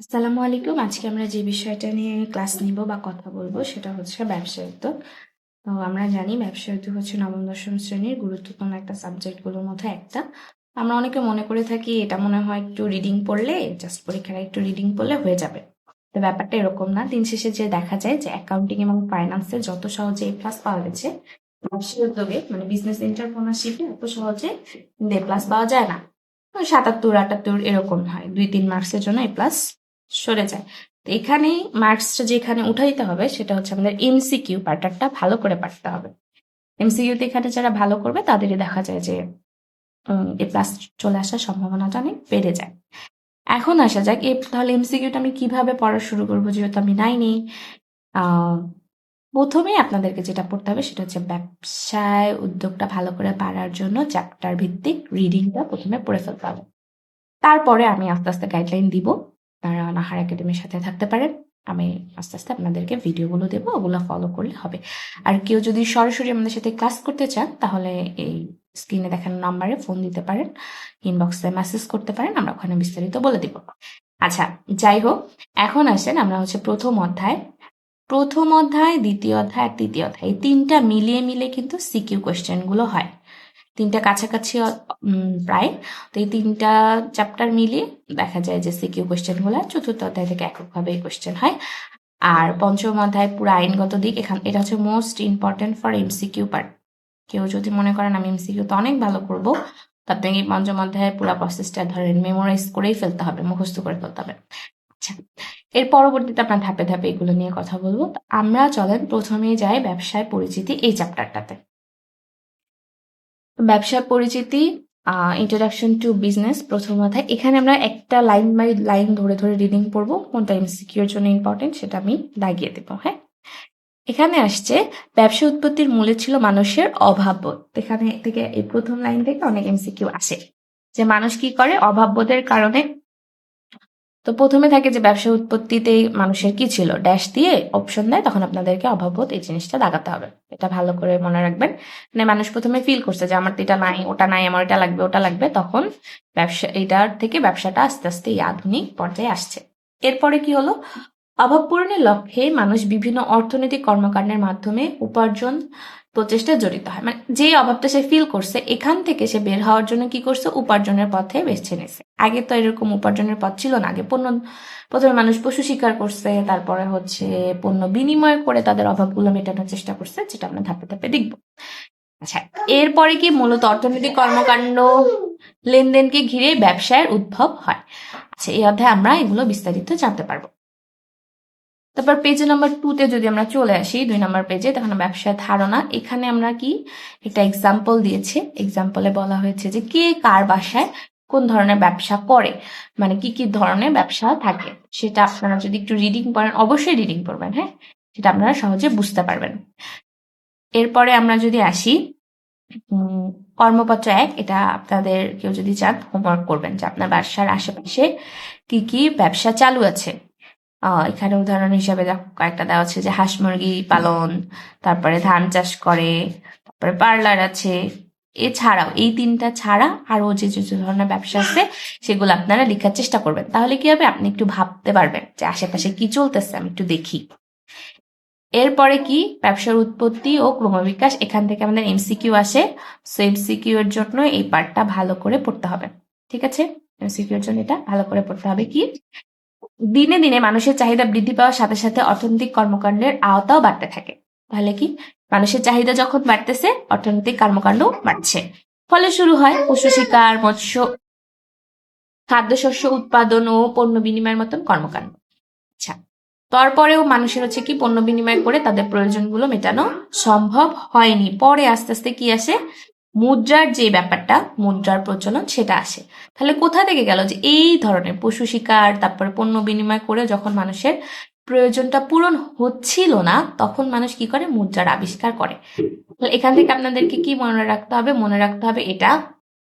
আসসালামু আলাইকুম। আজকে আমরা যে বিষয়টা নিয়ে ক্লাস নিব বা কথা বলব সেটা হচ্ছে ব্যবসায়িত্ব তো আমরা জানি ব্যবসায়িত্ব হচ্ছে নবম, দশম শ্রেণির গুরুত্বপূর্ণ একটা সাবজেক্টগুলোর মধ্যে একটা। আমরা অনেকে মনে করে থাকি এটা মনে হয় একটু রিডিং পড়লে, জাস্ট পরীক্ষার একটু রিডিং পড়লে হয়ে যাবে। তো ব্যাপারটা এরকম না। দিন শেষে যে দেখা যায় যে অ্যাকাউন্টিং এবং ফাইন্যান্সে যত সহজে এ প্লাস পাওয়া গেছে ব্যবসায়ী উদ্যোগে মানে বিজনেস এন্টারপ্রেনারশিপে এত সহজে এ প্লাস পাওয়া যায় না। সাতাত্তর, আটাত্তর এরকম হয়। দুই, তিন মার্কসের জন্য এ প্লাস সরে যায়। তো এখানেই মার্কসটা যেখানে উঠাইতে হবে সেটা হচ্ছে আমাদের এমসিকিউ প্যাটার্নটা ভালো করে পারতে হবে। এমসিকিউতে এখানে যারা ভালো করবে তাদেরই দেখা যায় যে এ প্লাস চলে আসার সম্ভাবনাটা অনেক বেড়ে যায়। এখন আসা যাক এ তাহলে এমসিকিউটা আমি কীভাবে পড়া শুরু করব যেহেতু আমি নাইনি আহ, প্রথমেই আপনাদেরকে যেটা পড়তে হবে সেটা হচ্ছে ব্যবসায় উদ্যোগটা ভালো করে পারার জন্য চ্যাপ্টার ভিত্তিক রিডিংটা প্রথমে পড়ে ফেলতে হবে। তারপরে আমি আস্তে আস্তে গাইডলাইন দিব। তারা নাহার একাডেমির সাথে থাকতে পারেন। আমি আস্তে আস্তে আপনাদেরকে ভিডিওগুলো দেবো, ওগুলো ফলো করলে হবে। আর কেউ যদি সরাসরি আমাদের সাথে ক্লাস করতে চান, তাহলে এই স্ক্রিনে দেখানো নাম্বারে ফোন দিতে পারেন। ইনবক্সে মেসেজ করতে পারেন, আমরা ওখানে বিস্তারিত বলে দিব। আচ্ছা যাই হোক, এখন আসেন আমরা হচ্ছে প্রথম অধ্যায়। প্রথম অধ্যায়, দ্বিতীয় অধ্যায় আর তৃতীয় অধ্যায়, এই তিনটা মিলিয়ে মিলিয়ে কিন্তু সিকিউ কোয়েশ্চেনগুলো হয়। তিনটা কাছাকাছি প্রায়। তো এই তিনটা চ্যাপ্টার মিলিয়ে দেখা যায় যে সিকিউ কোয়েশ্চেনগুলো চতুর্থ অধ্যায় থেকে এককভাবে কোয়েশ্চেন হয়। আর পঞ্চম অধ্যায় পুরো আইনগত দিক, এখান এটা হচ্ছে most important for M C Q part কেউ যদি মনে করেন আমি এমসিকিউ তো অনেক ভালো করব আপনাকে পঞ্চম অধ্যায়ের পুরো প্রসেসটা ধরেন মেমোরাইজ করেই ফেলতে হবে, মুখস্থ করে ফেলতে হবে। আচ্ছা এর পরবর্তীতে আপনার ধাপে ধাপে এগুলো নিয়ে কথা বলব। আমরা চলেন, প্রথমেই যাই ব্যবসায় পরিচিতি এই চ্যাপ্টারটাতে ব্যবসা পরিচিতি ইন্ট্রোডাকশন টু বিজনেস প্রথম মাথায় এখানে আমরা একটা লাইন বাই লাইন ধরে ধরে রিডিং পড়ব, কোনটা এমসিকিউর জন্য ইম্পর্টেন্ট সেটা আমি দাগিয়ে দেবো হ্যাঁ? এখানে আসছে, ব্যবসা উৎপত্তির মূলে ছিল মানুষের অভাববোধ। এখানে থেকে এই প্রথম লাইন থেকে অনেক এমসিকিউ আসে। যে মানুষ কি করে? অভাববোধের কারণে তো প্রথমে থাকে যে ব্যবসা উৎপত্তিতে মানুষের কি ছিল? ড্যাশ দিয়ে অপশন দেয়, তখন আপনাদেরকে অভাববোধ এই জিনিসটা দাগাতে হবে। এটা ভালো করে মনে রাখবেন। মানে মানুষ প্রথমে ফিল করছে যে আমার তো এটা নাই, ওটা নাই, আমার এটা লাগবে, ওটা লাগবে, তখন ব্যবসা এটার থেকে ব্যবসাটা আস্তে আস্তে এই আধুনিক পর্যায়ে আসছে। এরপরে কি হলো? অভাব পূরণের লক্ষ্যে মানুষ বিভিন্ন অর্থনৈতিক কর্মকাণ্ডের মাধ্যমে উপার্জন প্রচেষ্টায় জড়িত হয়। মানে যে অভাবটা সে ফিল করছে, এখান থেকে সে বের হওয়ার জন্য কি করছে? উপার্জনের পথে বেছে নিয়েছে আগে তো এরকম উপার্জনের পথ ছিল না। আগে পণ্য, প্রথমে মানুষ পশু শিকার করছে, তারপরে হচ্ছে পণ্য বিনিময় করে তাদের অভাবগুলো মেটানোর চেষ্টা করছে, যেটা আমরা ধাপে ধাপে দেখব। আচ্ছা এরপরে কি মূলত অর্থনৈতিক কর্মকাণ্ড, লেনদেনকে ঘিরে ব্যবসায়ের উদ্ভব হয়? আচ্ছা এই অধ্যায়ে আমরা এগুলো বিস্তারিত জানতে পারব। তারপর পেজ নাম্বার টুতে যদি আমরা চলে আসি, দুই নাম্বার পেজে তখন ব্যবসায় ধারণা। এখানে আমরা কি? একটা এক্সাম্পল দিয়েছে। এক্সাম্পলে বলা হয়েছে যে কে কার বাসায় কোন ধরনের ব্যবসা করে মানে কি কি ধরনের ব্যবসা থাকে। সেটা আপনারা যদি একটু রিডিং পড়েন, অবশ্যই রিডিং পড়বেন হ্যাঁ? সেটা আপনারা সহজে বুঝতে পারবেন। এরপরে আমরা যদি আসি কর্মপত্র এক, এটা আপনাদের কেউ যদি চান হোমওয়ার্ক করবেন যে আপনার বাসার আশেপাশে কি কি ব্যবসা চালু আছে। এখানে উদাহরণ হিসাবে কয়েকটা দেওয়া আছে, যে হাঁস মুরগি পালন, তারপরে ধান চাষ করে, তারপরে পার্লার আছে। এছাড়াও, এই তিনটা ছাড়া আরও যে যে যে ধরনের ব্যবসা আছে, সেগুলো আপনারা লেখার চেষ্টা করবেন। তাহলে কি হবে? আপনি একটু ভাবতে পারবেন যে আশেপাশে কি চলতেছে, আমি একটু দেখি। এরপরে কি? ব্যবসার উৎপত্তি ও ক্রমবিকাশ, এখান থেকে আমাদের এমসিকিউ আসে। সো এমসিকিউ এর জন্য এই পার্টটা ভালো করে পড়তে হবে। ঠিক আছে? এমসিকিউ এর জন্য এটা ভালো করে পড়তে হবে কি? দিনে দিনে মানুষের চাহিদা বৃদ্ধি পাওয়ার সাথে সাথে অর্থনৈতিক কর্মকাণ্ডের আওতাও বাড়তে থাকে। তাহলে কি? মানুষের চাহিদা যখন বাড়তেছে, অর্থনৈতিক কর্মকাণ্ড বাড়ছে। ফলে শুরু হয় পশু শিকার, মৎস্য, খাদ্যশস্য উৎপাদন ও পণ্য বিনিময়ের মতন কর্মকাণ্ড। আচ্ছা তারপরেও মানুষের হচ্ছে কি পণ্য বিনিময় করে তাদের প্রয়োজনগুলো মেটানো সম্ভব হয়নি। পরে আস্তে আস্তে কি আসে? মুদ্রার যে ব্যাপারটা, মুদ্রার প্রচলন সেটা আসে। তাহলে কোথা থেকে গেল যে এই ধরনের পশু শিকার, তারপরে পণ্য বিনিময় করে যখন মানুষের প্রয়োজনটা পূরণ হচ্ছিল না, তখন মানুষ কি করে? মুদ্রার আবিষ্কার করে। এখান থেকে আপনাদেরকে কি মনে রাখতে হবে? মনে রাখতে হবে এটা